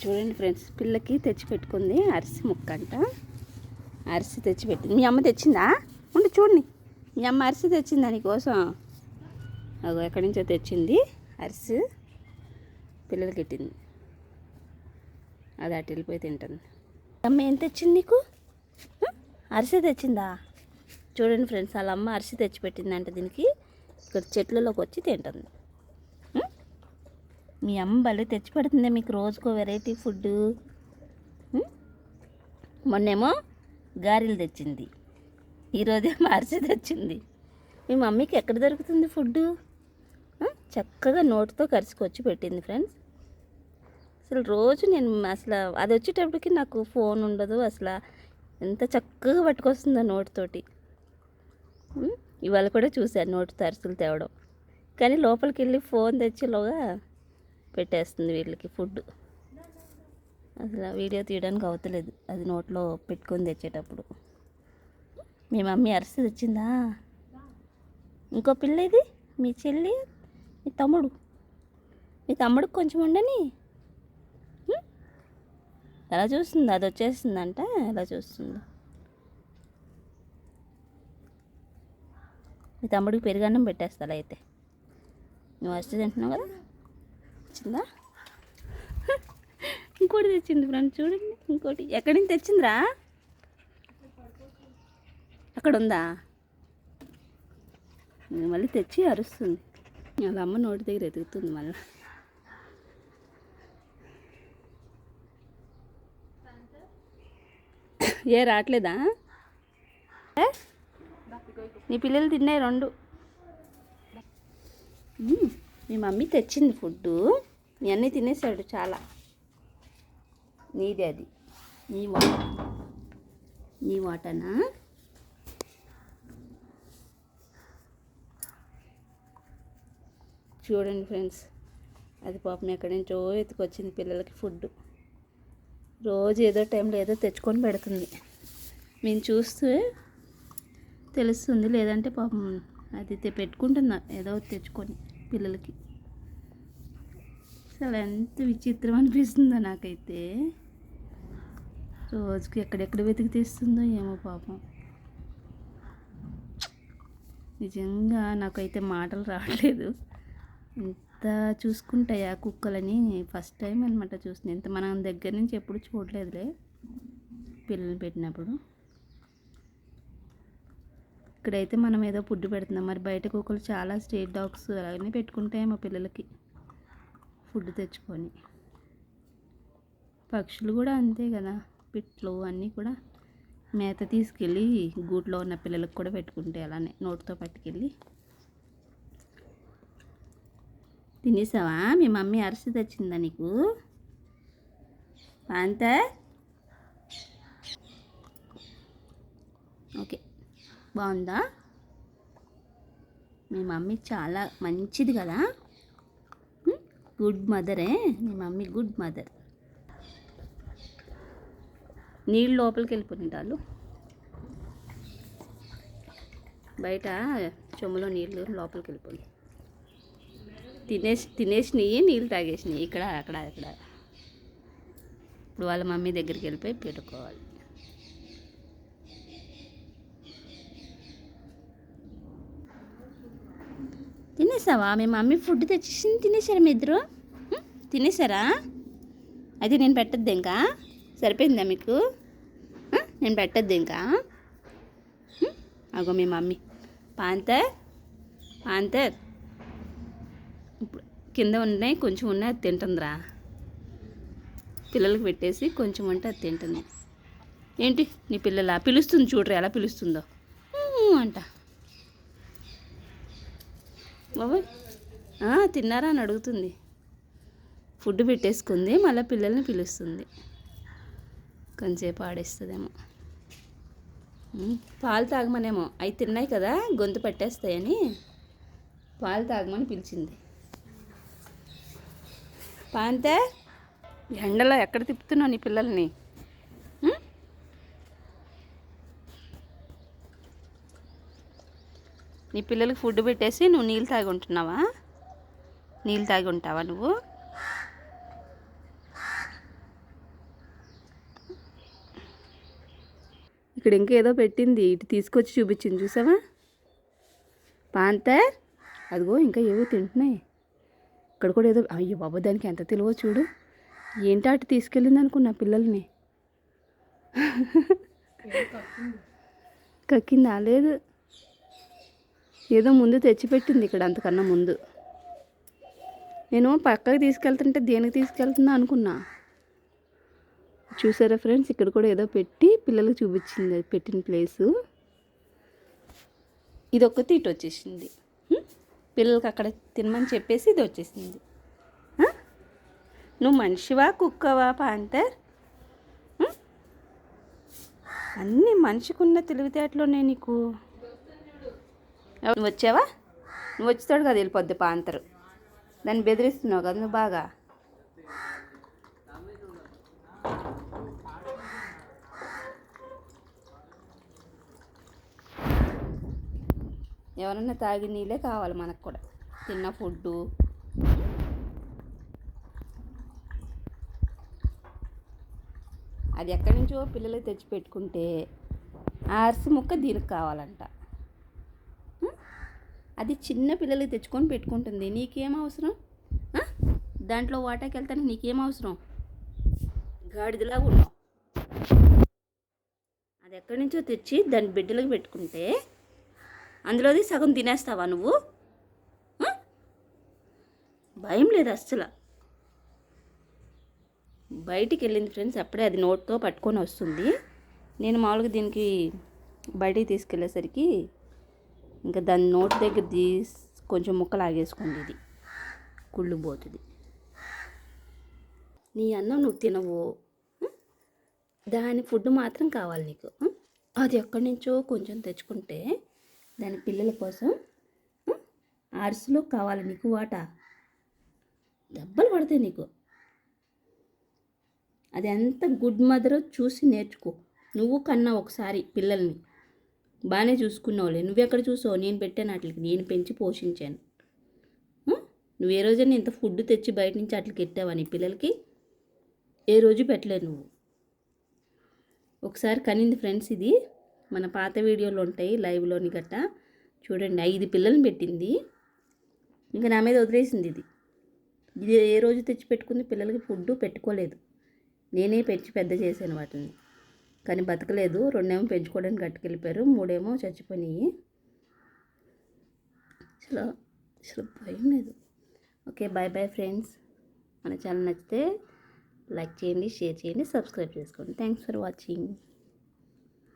చూడండి ఫ్రెండ్స్ పిల్లకి తెచ్చి పెట్టుకుంది అరిసి ముక్క అంట అరిసి తెచ్చి పెట్టింది. మీ అమ్మ తెచ్చిందా? ఉండి చూడండి. మీ అమ్మ అరిసి తెచ్చిందా నీకోసం? అగో ఎక్కడి నుంచో తెచ్చింది అరిసి. పిల్లలకి పెట్టింది అది అటు వెళ్ళిపోయి తింటుంది. అమ్మ ఏం తెచ్చింది నీకు? అరిసె తెచ్చిందా? చూడండి ఫ్రెండ్స్ వాళ్ళ అమ్మ అరిసి తెచ్చి పెట్టిందంట దీనికి. ఇక్కడ చెట్లలోకి వచ్చి తింటుంది. మీ అమ్మ భలే తెచ్చి పెడుతుందే మీకు రోజుకో వెరైటీ ఫుడ్ మొన్నేమో గారెలు తెచ్చింది. ఈరోజే మార్చి తెచ్చింది. మీ మమ్మీకి ఎక్కడ దొరుకుతుంది ఫుడ్ చక్కగా నోటితో కరుచుకొచ్చి పెట్టింది ఫ్రెండ్స్. అసలు రోజు నేను అసలు అది వచ్చేటప్పటికి నాకు ఫోన్ ఉండదు అసలు. ఎంత చక్కగా పట్టుకొస్తుందో నోటితోటి. ఇవాళ కూడా చూశాను నోటి తరచులు తేవడం. కానీ లోపలికి వెళ్ళి ఫోన్ తెచ్చేలోగా పెట్టేస్తుంది వీళ్ళకి ఫుడ్. అసలు వీడియో తీయడానికి అవతలేదు. అది నోట్లో పెట్టుకొని తెచ్చేటప్పుడు. మీ మమ్మీ అరిసి తెచ్చిందా? ఇంకో పిల్ల ఇది? మీ చెల్లి? మీ తమ్ముడు? మీ తమ్ముడికి కొంచెం ఉండని? ఎలా చూస్తుంది? అది వచ్చేసిందంట? ఎలా చూస్తుందో? మీ తమ్ముడికి పెరుగన్నం పెట్టేస్తా అయితే. నువ్వు అరిసి తింటున్నావు కదా? తెచ్చిందా? ఇంకోటి తెచ్చింది ఫ్రెండ్ చూడండి ఇంకోటి. ఎక్కడి నుంచి తెచ్చిందిరా? అక్కడ ఉందా? మళ్ళీ తెచ్చి అరుస్తుంది. వాళ్ళ అమ్మ నోటి దగ్గర ఎదుగుతుంది మళ్ళీ. ఏ రావట్లేదా? ఏ? నీ పిల్లలు తిన్నాయి రెండు. మీ మమ్మీ తెచ్చింది ఫుడ్డు. మీ అన్నీ తినేసాడు చాలా. నీదే అది. నీ వాటర్ నీ వాటనా? చూడండి ఫ్రెండ్స్ అది పాపం ఎక్కడి నుంచో ఎత్తుకొచ్చింది పిల్లలకి ఫుడ్ రోజు ఏదో టైంలో ఏదో తెచ్చుకొని పెడుతుంది. మేము చూస్తే తెలుస్తుంది లేదంటే పాపం అది తె- పెట్టుకుంటున్నా ఏదో తెచ్చుకొని. పిల్లలకి. అసలు ఎంత విచిత్రం అనిపిస్తుందో నాకైతే. రోజుకి ఎక్కడెక్కడ వెతికి తీస్తుందో ఏమో పాపం. నిజంగా నాకైతే మాటలు రావట్లేదు. ఇంత చూసుకుంటాయా కుక్కలని? ఫస్ట్ టైం అనమాట చూస్తుంది ఇంత మనం దగ్గర నుంచి ఎప్పుడు చూడలేదులే. పిల్లలు పెట్టినప్పుడు. ఇక్కడైతే మనం ఏదో ఫుడ్ పెడుతున్నాం. మరి బయట కుక్కలు చాలా స్ట్రీట్ డాగ్స్ అలాగనే పెట్టుకుంటాయి మా పిల్లలకి ఫుడ్ తెచ్చుకొని. పక్షులు కూడా అంతే కదా. పిట్లు అన్నీ కూడా మేత తీసుకెళ్ళి గూట్లో ఉన్న పిల్లలకు కూడా పెట్టుకుంటాయి అలానే నోటితో పట్టుకెళ్ళి. తినేసావా? మీ మమ్మీ అరిసి తెచ్చిందా నీకు? అంతే ఓకే బాగుందా? మీ మమ్మీ చాలా మంచిది కదా? గుడ్ మదరే మీ మమ్మీ గుడ్ మదర్. నీళ్ళు లోపలికి వెళ్ళిపోతుంటారు బయట చెమ్ములో నీళ్ళు లోపలికి వెళ్ళిపోయి తినేసి తినేసినవి నీళ్ళు తాగేసినాయి. ఇక్కడ అక్కడ అక్కడ. ఇప్పుడు వాళ్ళ మమ్మీ దగ్గరికి వెళ్ళిపోయి పెట్టుకోవాలి తినేసావా? మీ మమ్మీ ఫుడ్ తెచ్చేసింది తినేసారా మీ ఇద్దరు? తినేసారా? అయితే నేను పెట్టద్దు ఇంకా. సరిపోయిందా మీకు? నేను పెట్టద్దు ఇంకా. అగో మీ మమ్మీ. పాంతర్? పాంతర్? ఇప్పుడు కింద ఉన్నాయి కొంచెం ఉన్నాయి అది తింటుందిరా. పిల్లలకు పెట్టేసి కొంచెం ఉంటే అది తింటుంది. ఏంటి? నీ పిల్లల? పిలుస్తుంది చూడరా ఎలా పిలుస్తుందో? అంట. బాబాయ్. తిన్నారా అని అడుగుతుంది. ఫుడ్ పెట్టేసుకుంది మళ్ళీ పిల్లల్ని పిలుస్తుంది. కొంచెంసేపు ఆడేస్తుందేమో. పాలు తాగమనేమో. అవి తిన్నాయి కదా గొంతు పట్టేస్తాయని. పాలు తాగమని పిలిచింది. పాంతే ఎండలో ఎక్కడ తిప్పుతున్నావు నీ పిల్లల్ని? నీ పిల్లలకి ఫుడ్ పెట్టేసి నువ్వు నీళ్ళు తాగి ఉంటున్నావా? నీళ్ళు తాగి ఉంటావా నువ్వు? ఇక్కడ ఇంకా ఏదో పెట్టింది. ఇటు తీసుకొచ్చి చూపించింది. చూసావా? పాంతర్ అదిగో ఇంకా ఏవో తింటున్నాయి. ఇక్కడ కూడా ఏదో అయ్యో బాబా దానికి ఎంత తెలివో చూడు. ఏంటి అటు తీసుకెళ్ళింది అనుకున్నా పిల్లల్ని? కక్కిందా? లేదు. ఏదో ముందు తెచ్చిపెట్టింది ఇక్కడ అంతకన్నా ముందు. నేను పక్కకి తీసుకెళ్తుంటే దేనికి తీసుకెళ్తుందా అనుకున్నా. చూసారా ఫ్రెండ్స్ ఇక్కడ కూడా ఏదో పెట్టి పిల్లలకు చూపించింది అది పెట్టిన ప్లేసు. ఇది ఒక్కటి ఇటు వచ్చేసింది. పిల్లలకి అక్కడ తినమని చెప్పేసి ఇది వచ్చేసింది. నువ్వు మనిషివా కుక్కవా పాంతర్? అన్నీ మనిషికున్న తెలివితేటలోనే నీకు నువ్వు వచ్చావా? నువ్వు వచ్చేతాడు కదా వెళ్ళిపోద్ది పాంతరు దాన్ని బెదిరిస్తున్నావు కదా నువ్వు బాగా. ఎవరన్నా తాగి నీళ్ళే కావాలి మనకు కూడా. తిన్న ఫుడ్డు. అది ఎక్కడి నుంచో పిల్లలకి తెచ్చి పెట్టుకుంటే ఆ అరిసి ముక్క దీనికి కావాలంట. అది చిన్న పిల్లలకి తెచ్చుకొని పెట్టుకుంటుంది. నీకేం అవసరం? దాంట్లో వాటాకి వెళ్తానికి నీకేం అవసరం? గాడిదలా ఉన్నావు. అది ఎక్కడి నుంచో తెచ్చి దాని బిడ్డలకు పెట్టుకుంటే అందులోది సగం తినేస్తావా నువ్వు? భయం లేదు అస్సలు. బయటికి వెళ్ళింది ఫ్రెండ్స్ అప్పుడే అది నోట్తో పట్టుకొని వస్తుంది. నేను మామూలుగా దీనికి బయటికి తీసుకెళ్ళేసరికి ఇంకా దాని నోట్ దగ్గర తీసి కొంచెం ముక్క లాగేసుకుంది ఇది. కుళ్ళు పోతుంది. నీ అన్నం నువ్వు తినవు? దాని ఫుడ్ మాత్రం కావాలి నీకు. అది ఎక్కడి నుంచో కొంచెం తెచ్చుకుంటే దాని పిల్లల కోసం అరిసెలో కావాలి నీకు వాటా. దెబ్బలు పడతాయి నీకు. అది ఎంత గుడ్ మదరో చూసి నేర్చుకో. నువ్వు కన్నా ఒకసారి పిల్లల్ని. బాగానే చూసుకున్నావులే నువ్వెక్కడ చూసావు? నేను పెట్టాను వాటికి నేను పెంచి పోషించాను. నువ్వు ఏ రోజైనా ఇంత ఫుడ్ తెచ్చి బయట నుంచి అట్లకి ఎట్టావా నీ పిల్లలకి? ఏ రోజు పెట్టలేదు నువ్వు. ఒకసారి కనింది ఫ్రెండ్స్ ఇది. మన పాత వీడియోలు ఉంటాయి లైవ్లోని గట్ట. చూడండి ఐదు పిల్లల్ని పెట్టింది. ఇంకా నా మీద వదిలేసింది ఇది. ఇది ఏ రోజు తెచ్చి పెట్టుకుంది? పిల్లలకి ఫుడ్ పెట్టుకోలేదు. నేనే పెంచి పెద్ద చేశాను వాటిని. కానీ బతకలేదు. రెండేమో పెంచుకోవడానికి కట్టుకెళ్ళిపోయారు మూడేమో చచ్చిపోయినాయి. అసలు అసలు భయం లేదు. Okay bye bye friends. మన ఛానల్ నచ్చితే లైక్ చేయండి షేర్ చేయండి సబ్స్క్రైబ్ చేసుకోండి. Thanks for watching.